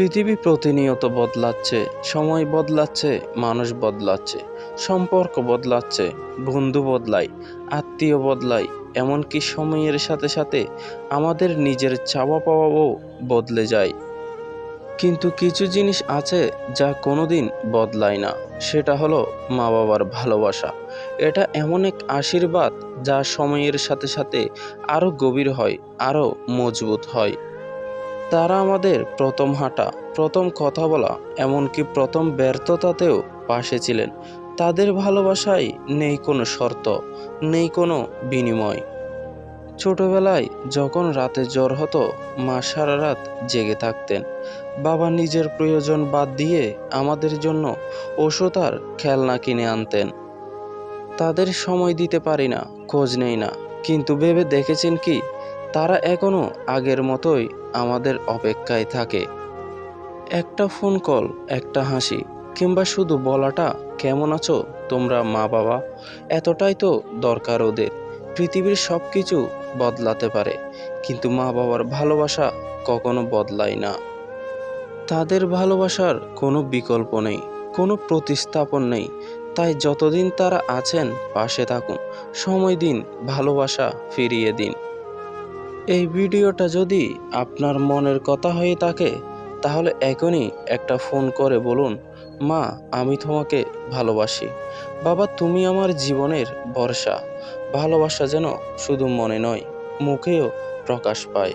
পৃথিবী প্রতিনিয়ত বদলাচ্ছে, সময় বদলাচ্ছে, মানুষ বদলাচ্ছে, সম্পর্ক বদলাচ্ছে, বন্ধু বদলায়, আত্মীয় বদলায়, এমনকি সময়ের সাথে সাথে আমাদের নিজের চাওয়া পাওয়াও বদলে যায়। কিন্তু কিছু জিনিস আছে যা কোনোদিন বদলায় না, সেটা হলো মা বাবার ভালোবাসা। এটা এমন এক আশীর্বাদ যা সময়ের সাথে সাথে আরও গভীর হয়, আরও মজবুত হয়। তারা আমাদের প্রথম হাঁটা, প্রথম কথা বলা, এমনকি প্রথম ব্যর্থতাতেও পাশে ছিলেন। তাদের ভালোবাসায় নেই কোনো শর্ত, নেই কোনো বিনিময়। ছোটবেলায় যখন রাতে জ্বর হতো, মা সারা রাত জেগে থাকতেন। বাবা নিজের প্রয়োজন বাদ দিয়ে আমাদের জন্য ওষুধ আর খেলনা কিনে আনতেন। তাদের সময় দিতে পারি না, খোঁজ নেই না। কিন্তু ভেবে দেখেছেন কি? তারা এখনও আগের মতোই আমাদের অপেক্ষায় থাকে। একটা ফোন কল একটা হাসি, কিংবা শুধু বলাটা, কেমন আছো? তোমরা মা বাবা এতটাই তো দরকার ওদের। পৃথিবীর সব কিছু বদলাতে পারে, কিন্তু মা বাবার ভালোবাসা কখনো বদলায় না। তাদের ভালোবাসার কোনো বিকল্প নেই, কোনো প্রতিস্থাপন নেই। তাই যতদিন তারা আছেন, পাশে থাকুন। সময় দিন, ভালোবাসা ফিরিয়ে দিন। এই ভিডিওটা যদি আপনার মনের কথা হয়ে থাকে, তাহলে এখনই একটা ফোন করে বলুন, মা, আমি তোমাকে ভালোবাসি। বাবা, তুমি আমার জীবনের ভরসা। ভালোবাসা যেন শুধু মনে নয়, মুখেও প্রকাশ পায়।